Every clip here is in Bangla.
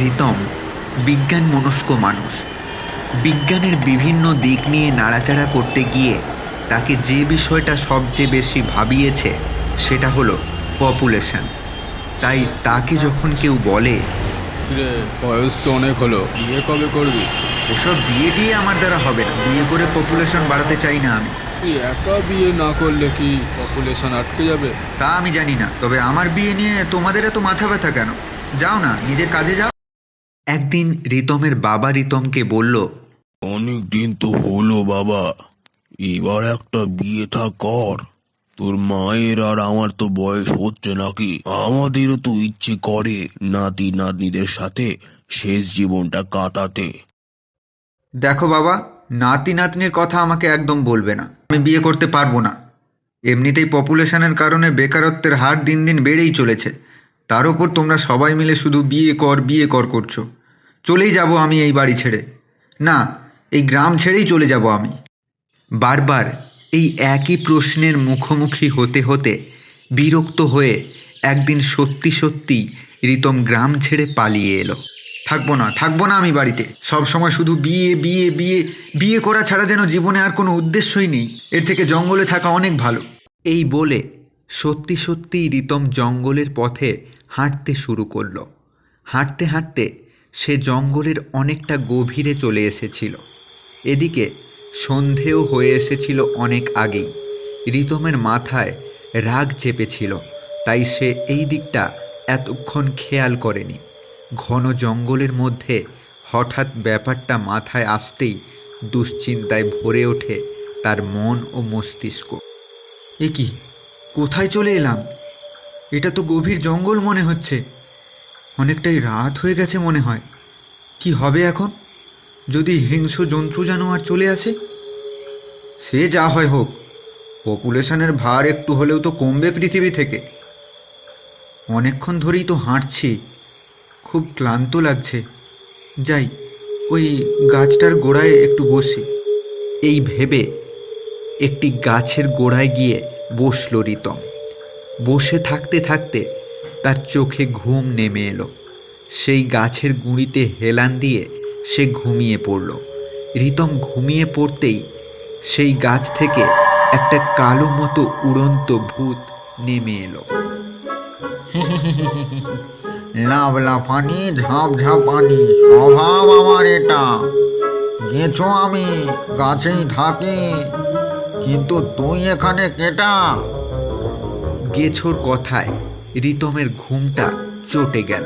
প্রীতম বিজ্ঞান মনস্ক মানুষ। বিজ্ঞানের বিভিন্ন দিক নিয়ে নাড়াচাড়া করতে গিয়ে তাকে যে বিষয়টা সবচেয়ে বেশি ভাবিয়েছে সেটা হলো পপুলেশন। তাই তাকে যখন কেউ বলে রে বয়স তো অনেক হলো বিয়ে কবে করবি? ওসব বিয়ে দিয়ে আমার দ্বারা হবে না বিয়ে করে পপুলেশন বাড়াতে চাই না আমি। তুই একা বিয়ে না করলে কি পপুলেশন আটকে যাবে? তা আমি জানি না তবে আমার বিয়ে নিয়ে তোমাদের এত মাথা ব্যথা কেন? যাও না নিজের কাজে যাও। একদিন রিতমের বাবা রিতমকে বলল অনেক দিন তো হলো বাবা এবার একটা বিয়ে থা কর। তোর মায়ের আর আমার তো বয়স হচ্ছে নাকি? আমাদেরও তো ইচ্ছে করে নাতি নাতনিদের সাথে শেষ জীবনটা কাটাতে। দেখো বাবা নাতি নাতনির কথা আমাকে একদম বলবে না। আমি বিয়ে করতে পারব না। এমনিতেই পপুলেশনের কারণে বেকারত্বের হার দিন দিন বেড়েই চলেছে। তার উপর তোমরা সবাই মিলে শুধু বিয়ে কর বিয়ে কর করছ। চলেই যাব আমি এই বাড়ি ছেড়ে। না, এই গ্রাম ছেড়েই চলে যাব আমি। বারবার এই একই প্রশ্নের মুখোমুখি হতে হতে বিরক্ত হয়ে একদিন সত্যি সত্যি রিতম গ্রাম ছেড়ে পালিয়ে এলো। থাকব না থাকব না আমি বাড়িতে। সব সময় শুধু বিয়ে বিয়ে বিয়ে বিয়ে করা ছাড়া যেন জীবনে আর কোনো উদ্দেশ্যই নেই। এর থেকে জঙ্গলে থাকা অনেক ভালো। এই বলে সত্যি সত্যিই রিতম জঙ্গলের পথে হাঁটতে শুরু করল। হাঁটতে হাঁটতে সে জঙ্গলের অনেকটা গভীরে চলে এসেছিল। এদিকে সন্ধেও হয়ে এসেছিল অনেক আগেই। রিতমের মাথায় রাগ চেপেছিল, তাই সে এই দিকটা এতক্ষণ খেয়াল করেনি। ঘন জঙ্গলের মধ্যে হঠাৎ ব্যাপারটা মাথায় আসতেই দুশ্চিন্তায় ভরে ওঠে তার মন ও মস্তিষ্ক। এ কি? কোথায় চলে এলাম? এটা তো গভীর জঙ্গল মনে হচ্ছে। অনেকটাই রাত হয়ে গেছে মনে হয়। কি হবে এখন? যদি হিংস্র জন্তু জানোয়ার চলে আসে? সে যা হয় হোক পপুলেশনের ভার একটু হলেও তো কমবে পৃথিবী থেকে। অনেকক্ষণ ধরেই তো হাঁটছি। খুব ক্লান্ত লাগছে। যাই, ওই গাছটার গোড়ায় একটু বসি। এই ভেবে একটি গাছের গোড়ায় গিয়ে বসল রিতম। বসে থাকতে থাকতে তার চোখে ঘুম নেমে এলো। সেই গাছের গুঁড়িতে হেলান দিয়ে সে ঘুমিয়ে পড়ল। রিতম ঘুমিয়ে পড়তেই সেই গাছ থেকে একটা কালো মতো উড়ন্ত ভূত নেমে এলো। লাভ লাফানি ঝাঁপ ঝাঁপানি স্বভাব আমার এটা। গেছো আমি গাছেই থাকি কিন্তু তুই এখানে কেটা? গেছোর কথায় রিতমের ঘুমটা চটে গেল।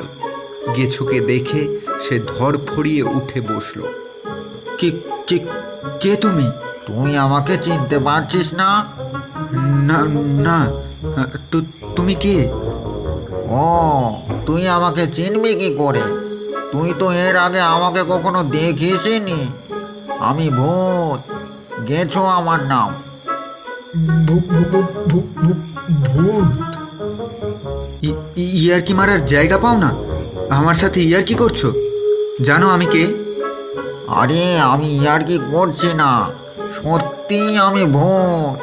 গেছোকে দেখে সে ধর ফড়িয়ে উঠে বসল। কে কে কে তুমি? তুই আমাকে চিনতে পারছিস না? না না তো তুমি কে? ও তুই আমাকে চিনবি কি করে? তুই তো এর আগে আমাকে কখনো দেখিসনি আমি ভূত। গেছো আমার নাম। ভূত? ইয়ার কি মারার জায়গা পাও না? আমার সাথে ইয়ার কি করছ? জানো আমি কে? আরে আমি ইয়ার কি করছি না। সত্যি আমি ভূত।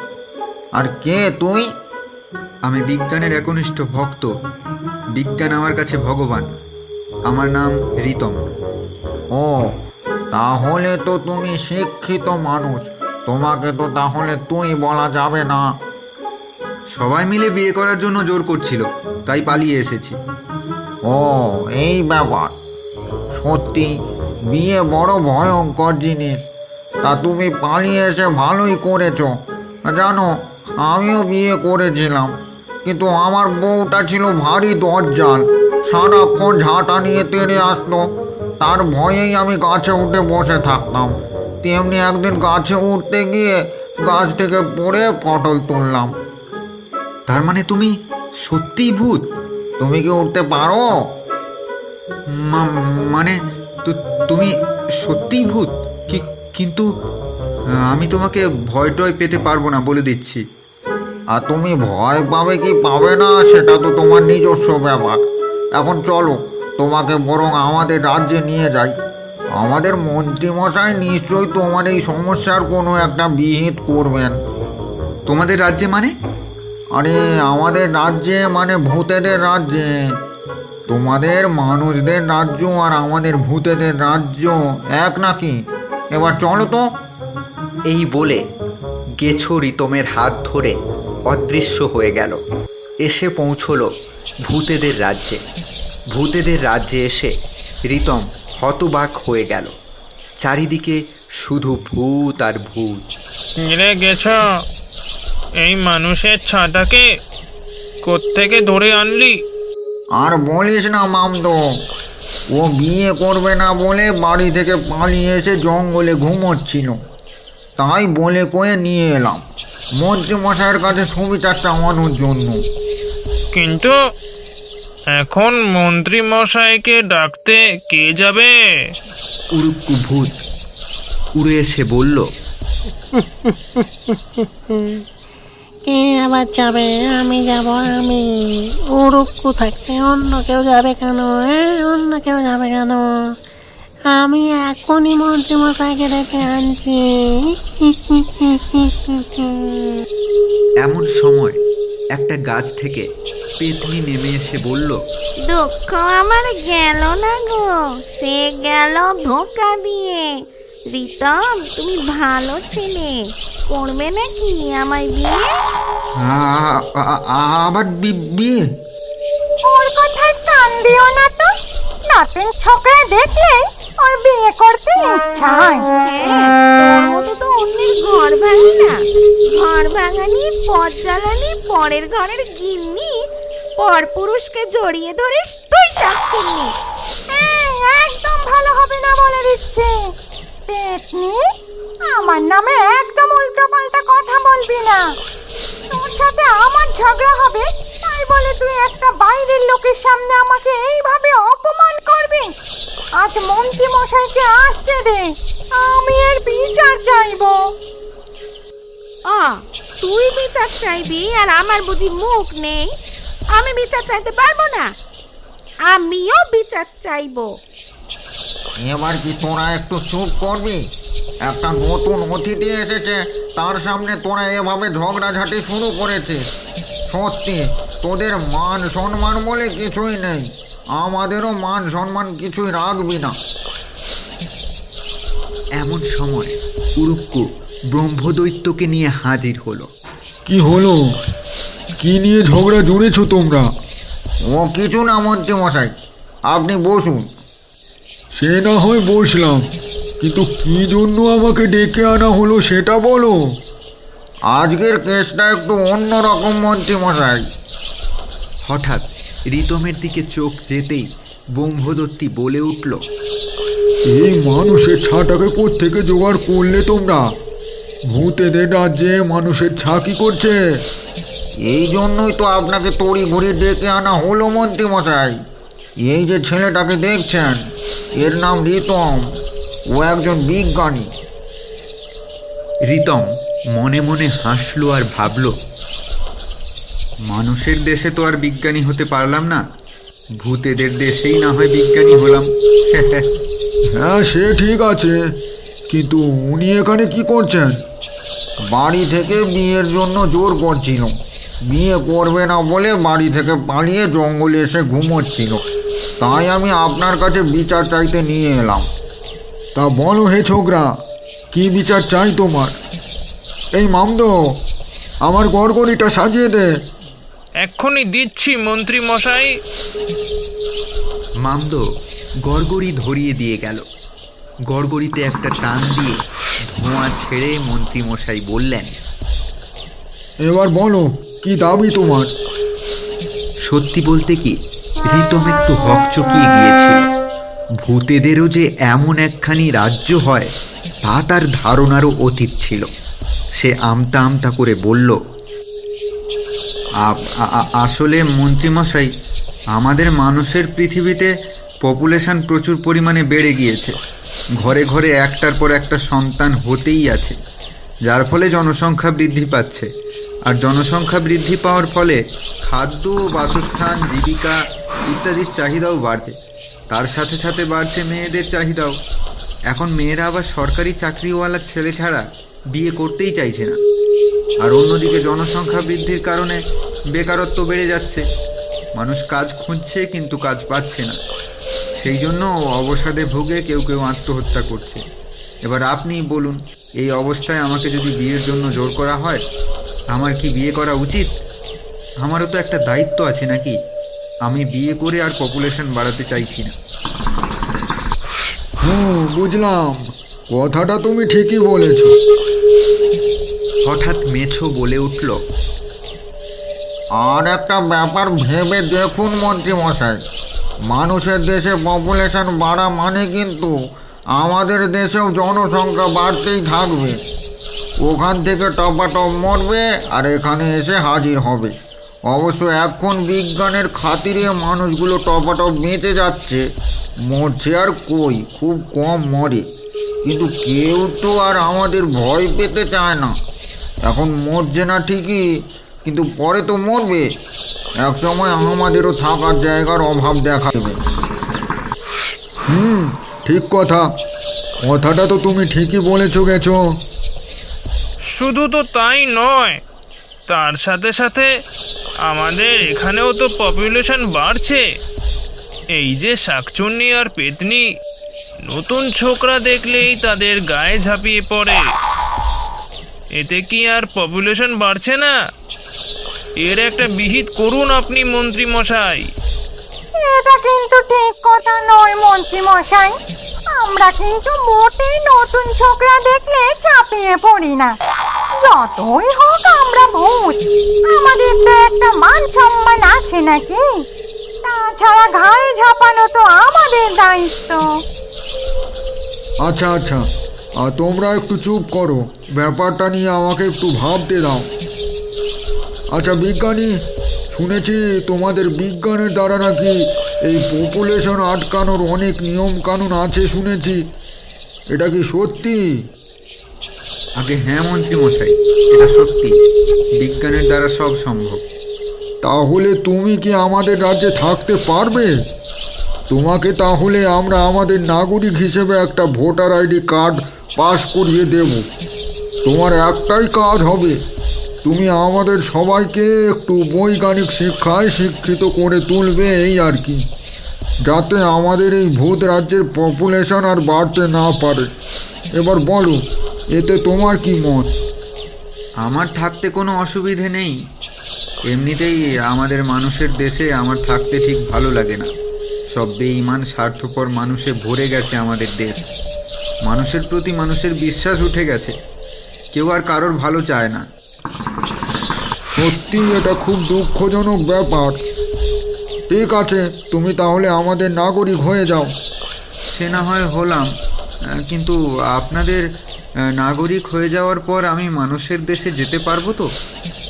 আর কে তুই? আমি বিজ্ঞানের একনিষ্ঠ ভক্ত। বিজ্ঞান আমার কাছে ভগবান। আমার নাম রিতম। ও, তাহলে তো তুমি শিক্ষিত মানুষ। তোমাকে তো তাহলে তুই বলা যাবে না। সবাই মিলে বিয়ে করার জন্য জোর করছিল, তাই পালিয়ে এসেছি। ও, এই ব্যাপার। সত্যি, বিয়ে বড় ভয়ঙ্কর জিনিস। তা তুমি পালিয়ে এসে ভালোই করেছ। জানো, আমিও বিয়ে করেছিলাম, কিন্তু আমার বউটা ছিল ভারী দরজাল সারাক্ষণ ঝাঁটা নিয়ে তেড়ে আসতো। তার ভয়েই আমি গাছে উঠে বসে থাকতাম। তেমনি একদিন গাছে উঠতে গিয়ে গাছ থেকে পড়ে পটল তুললাম। তার মানে তুমি সত্যিই ভূত? তুমি কি উঠতে পারো? মানে তুমি সত্যিই ভূত? কি, কিন্তু আমি তোমাকে ভয় টয় পেতে পারব না বলে দিচ্ছি। আর তুমি ভয় পাবে কি পাবে না, সেটা তো তোমার নিজস্ব ব্যাপার। এখন চলো, তোমাকে বরং আমাদের রাজ্যে নিয়ে যাই। আমাদের মন্ত্রীমশাই নিশ্চয়ই তোমার এই সমস্যার কোনো একটা বিহিত করবেন। তোমাদের রাজ্যে মানে? আরে আমাদের রাজ্যে মানে ভূতেদের রাজ্যে। তোমাদের মানুষদের রাজ্য আর আমাদের ভূতেদের রাজ্য এক নাকি? এবার চলো তো। এই বলে গেছো রিতমের হাত ধরে অদৃশ্য হয়ে গেল। এসে পৌঁছলো ভূতেদের রাজ্যে। ভূতেদের রাজ্যে এসে রিতম হতবাক হয়ে গেল। চারিদিকে শুধু ভূত আর ভূত। গেছ? এই মানুষের ছাটাকে কোত্থেকে ধরে আনলি? আর বলিস না মামদো। ও বিয়ে করবে না বলে বাড়ি থেকে পালিয়ে এসে জঙ্গলে ঘুমোচ্ছিল। তাই বলে কয়ে নিয়ে এলাম। মন্ত্রী মশাইয়ের কাছে সুবিচার চাওয়ানোর জন্য। কিন্তু এখন মন্ত্রী মশাইকে ডাকতে কে যাবে? উড়ুক্কু ভূত উড়ে এসে বলল কে আবার যাবে? আমি যাব আমি। উড়ুক্কু থাকতে অন্য কেউ যাবে কেন? হ্যাঁ অন্য কেউ যাবে কেন? আমি এখনই মন্ত্রীমশাইকে ডেকে আনছি। এমন সময় একটা গাছ থেকে পেতনি নেমে এসে বলল দুঃখ আমার গেল না গো। সে গেল ধোকা দিয়ে। রিতম তুমি ভালো ছেলে। করবে নাকি আমায় বিয়ে? আ- আ- আবার বি- বিয়ে? ওর কথায় কান দিও না তো। নতুন ছোকরা দেখলে ওর বিয়ে করতে ইচ্ছা হয়। হ্যাঁ তোর মতো তো অন্যের ঘর ভাঙি না। ঘর ভাঙানি পথ জ্বালানি পরের ঘরের গিন্নি। পর পুরুষকে জড়িয়ে ধরে তুই সাক্ষী একদম ভালো হবে না বলে দিচ্ছে। পেতনি আমার নামে একদম উল্টো পাল্টা কথা বলবি না। তোর সাথে আমার ঝগড়া হবে, তাই বলে তুই একটা বাইরের লোকের সামনে আমাকে এইভাবে অপমান করবি? আজ মন্ত্রী মশাইকে আসতে দে, আমি এর বিচার চাইব। তুই বিচার চাইবি আর আমার বুঝি মুখ নেই? আমি বিচার চাইতে পারব না? আমিও বিচার চাইব। এবার কি তোরা একটু চুপ করবি? একটা নতুন অতিথি এসেছে তার সামনে তোরা এভাবে ঝগড়াঝাটি শুরু করেছে সত্যি তোদের মান সম্মান বলে কিছুই নেই। আমাদেরও মান সম্মান কিছুই রাখবি না। এমন সময় উড়ুক্কু ব্রহ্মদৈত্যকে নিয়ে হাজির হলো। কি হলো? কি নিয়ে ঝগড়া জুড়েছো তোমরা? ও কিছু না মন্ত্রী মশাই আপনি বসুন। সে না হয় বসলাম। কিন্তু কি জন্য আমাকে ডেকে আনা হলো সেটা বলো? আজকের কেসটা একটু অন্য রকম মন্ত্রী মশাই। হঠাৎ রিতমের দিকে চোখ যেতেই ব্রহ্মদত্তি বলে উঠল এই মানুষের ছাটাকে থেকে জোগাড় করলে তোমরা? ভূতেদের রাজ্যে মানুষের ছা কি করছে। এই জন্যই তো আপনাকে তড়ি ঘড়ি ডেকে আনা হলো মন্ত্রী মশাই। এই যে ছেলেটাকে দেখছেন এর নাম রিতম। ও একজন বিজ্ঞানী। রিতম মনে মনে হাসলো আর ভাবলো মানুষের দেশে তো আর বিজ্ঞানী হতে পারলাম না। ভূতেদের দেশেই না হয় বিজ্ঞানী হলাম। হ্যাঁ সে ঠিক আছে। কিন্তু উনি এখানে কি করছেন? বাড়ি থেকে বিয়ের জন্য জোর করছিল। বিয়ে করবে না বলে বাড়ি থেকে পালিয়ে জঙ্গলে এসে ঘুমোচ্ছিল। তাই আমি আপনার কাছে বিচার চাইতে নিয়ে এলাম। তা বলো হে ছোকরা কি বিচার চাই তোমার? এই মামদো আমার গড়গড়িটা সাজিয়ে দে। এক্ষুনি দিচ্ছি মন্ত্রী মশাই মামদো গড়গড়ি ধরিয়ে দিয়ে গেল। গড়গড়িতে একটা টান দিয়ে ধোঁয়া ছেড়ে মন্ত্রীমশাই বললেন এবার বলো কি দাবি তোমার? সত্যি বলতে কি রিতম একটু হকচকিয়ে গিয়েছিল। ভূতেদেরও যে এমন একখানি রাজ্য হয়, তা তার ধারণারও অতীত ছিল। সে আমতা আমতা করে বলল আসলে মন্ত্রীমশাই, আমাদের মানুষের পৃথিবীতে পপুলেশন প্রচুর পরিমাণে বেড়ে গিয়েছে। ঘরে ঘরে একটার পর একটা সন্তান হতেই আছে, যার ফলে জনসংখ্যা বৃদ্ধি পাচ্ছে। আর জনসংখ্যা বৃদ্ধি পাওয়ার ফলে খাদ্য, বাসস্থান, জীবিকা ইত্যাদির চাহিদাও বাড়ছে। তার সাথে সাথে বাড়ছে মেয়েদের চাহিদাও। এখন মেয়েরা আবার সরকারি চাকরিওয়ালা ছেলে ছাড়া বিয়ে করতেই চাইছে না। আর অন্যদিকে জনসংখ্যা বৃদ্ধির কারণে বেকারত্ব বেড়ে যাচ্ছে। মানুষ কাজ খুঁজছে কিন্তু কাজ পাচ্ছে না। সেই জন্য অবসাদে ভোগে কেউ কেউ আত্মহত্যা করছে। এবার আপনি বলুন, এই অবস্থায় আমাকে যদি বিয়ের জন্য জোর করা হয় আমার কি বিয়ে করা উচিত? আমারও তো একটা দায়িত্ব আছে নাকি? আমি বিয়ে করে আর পপুলেশন বাড়াতে চাইছি না। হুম বুঝলাম। কথাটা তুমি ঠিকই বলেছ। হঠাৎ মেছো বলে উঠল আর একটা ব্যাপার ভেবে দেখুন মন্ত্রী মশাই। মানুষের দেশে পপুলেশন বাড়া মানে কিন্তু আমাদের দেশেও জনসংখ্যা বাড়তেই থাকবে। ওখান থেকে টপাটপ মরবে আর এখানে এসে হাজির হবে। অবশ্য এখন বিজ্ঞানের খাতিরে মানুষগুলো টপাটপ বেঁচে যাচ্ছে। মরছে আর কই? খুব কম মরে। কিন্তু কেউ তো আর আমাদের ভয় পেতে চায় না। এখন মরছে না ঠিকই, কিন্তু পরে তো মরবে। এক সময় আমাদেরও থাকার জায়গার অভাব দেখা দেবে। হুম, ঠিক কথা। কথাটা তো তুমি ঠিকই বলেছ গেছো। শুধু তো তাই নয়, তার সাথে সাথে আমাদের এখানেও তো পপুলেশন বাড়ছে। এই যে শাকচুন্নি আর পেতনি, নতুন ছোকরা দেখলেই তাদের গায়ে ঝাঁপিয়ে পড়ে। এতে কি আর পপুলেশন বাড়ছে না? এর একটা বিহিত করুন আপনি, মন্ত্রী মশাই। এটা কিন্তু ঠিক কথা নয়, মন্ত্রী মশাই। আমরা কিন্তু মোটেই নতুন ছোকরা দেখলে চাপিয়ে পড়ি না। যতই হোক আমরা ভূত আমাদের তো একটা মান সম্মান আছে নাকি? তাছাড়া ঘাড়ে ঝাপানো তো আমাদের দায়িত্ব। আচ্ছা আচ্ছা। আর তোমরা একটু চুপ করো, ব্যাপারটা নিয়ে আমাকে একটু ভাবতে দাও। আচ্ছা বিজ্ঞানী, শুনেছি তোমাদের বিজ্ঞানের দ্বারা নাকি এই পপুলেশন আটকানোর অনেক নিয়ম কানুন আছে শুনেছি। এটা কি সত্যি? আগে হ্যাঁ মন্ত্রী মশাই, এটা সত্যি, বিজ্ঞানের দ্বারা সব সম্ভব। তাহলে তুমি কি আমাদের রাজ্যে থাকতে পারবে? তোমাকে তাহলে আমরা আমাদের নাগরিক হিসেবে একটা ভোটার আইডি কার্ড পাস করিয়ে দেব। তোমার একটাই কাজ হবে, তুমি আমাদের সবাইকে একটু বৈজ্ঞানিক শিক্ষায় শিক্ষিত করে তুলবে এই আর কি, যাতে আমাদের এই ভূত রাজ্যের পপুলেশন আর বাড়তে না পারে। এবার বলো এতে তোমার কি মত? আমার থাকতে কোনো অসুবিধে নেই। এমনিতেই আমাদের মানুষের দেশে আমার থাকতে ঠিক ভালো লাগে না। সব বেঈমান স্বার্থপর মানুষে ভরে গেছে আমাদের দেশ। মানুষের প্রতি মানুষের বিশ্বাস উঠে গেছে। কেউ আর কারোর ভালো চায় না। সত্যি এটা খুব দুঃখজনক ব্যাপার। ঠিক আছে তুমি তাহলে আমাদের নাগরিক হয়ে যাও। সে না হয় হলাম। কিন্তু আপনাদের নাগরিক হয়ে যাওয়ার পর আমি মানুষের দেশে যেতে পারব তো?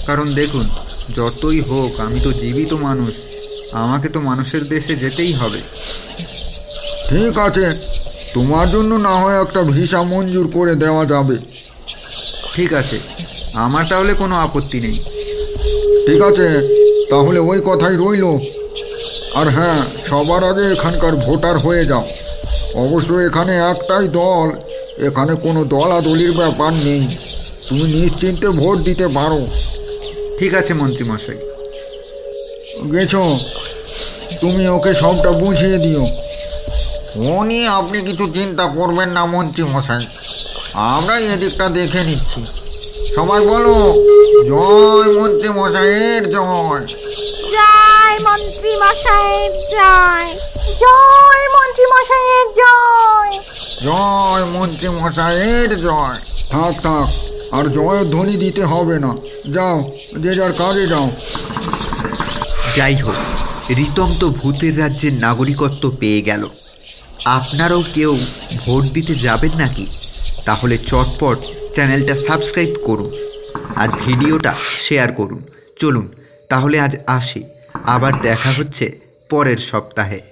কারণ দেখুন যতই হোক আমি তো জীবিত মানুষ। আমাকে তো মানুষের দেশে যেতেই হবে। ঠিক আছে। তোমার জন্য না হয় একটা ভিসা মঞ্জুর করে দেওয়া যাবে। ঠিক আছে। আমার তাহলে কোনো আপত্তি নেই। ঠিক আছে। তাহলে ওই কথাই রইল। আর হ্যাঁ সবার আগে এখানকার ভোটার হয়ে যাও। অবশ্য এখানে একটাই দল এখানে কোনো দলাদলির ব্যাপার নেই। তুমি নিশ্চিন্তে ভোট দিতে পারো। ঠিক আছে মন্ত্রীমশাই গেছো? তুমি ওকে সবটা বুঝিয়ে দিও। ও নিয়ে আপনি কিছু চিন্তা করবেন না মন্ত্রী মশাই। আমরা এদিকটা দেখে নিচ্ছি। সবাই বলো জয় মন্ত্রী মশাইয়ের জয়। জয় মন্ত্রী মশাইয়ের জয়। জয় মন্ত্রী মশাইয়ের জয়। জয় মন্ত্রী মশাইয়ের জয়। থাক থাক আর জয়ের ধ্বনি দিতে হবে না। যাও যে যার কাজে যাও। যাই হোক রিতম তো ভূতের রাজ্যের নাগরিকত্ব পেয়ে গেল। আপনারাও কেউ ভোট দিতে যাবেন নাকি? তাহলে চটপট চ্যানেলটা সাবস্ক্রাইব করুন আর ভিডিওটা শেয়ার করুন। চলুন তাহলে আজ আসি। আবার দেখা হচ্ছে পরের সপ্তাহে।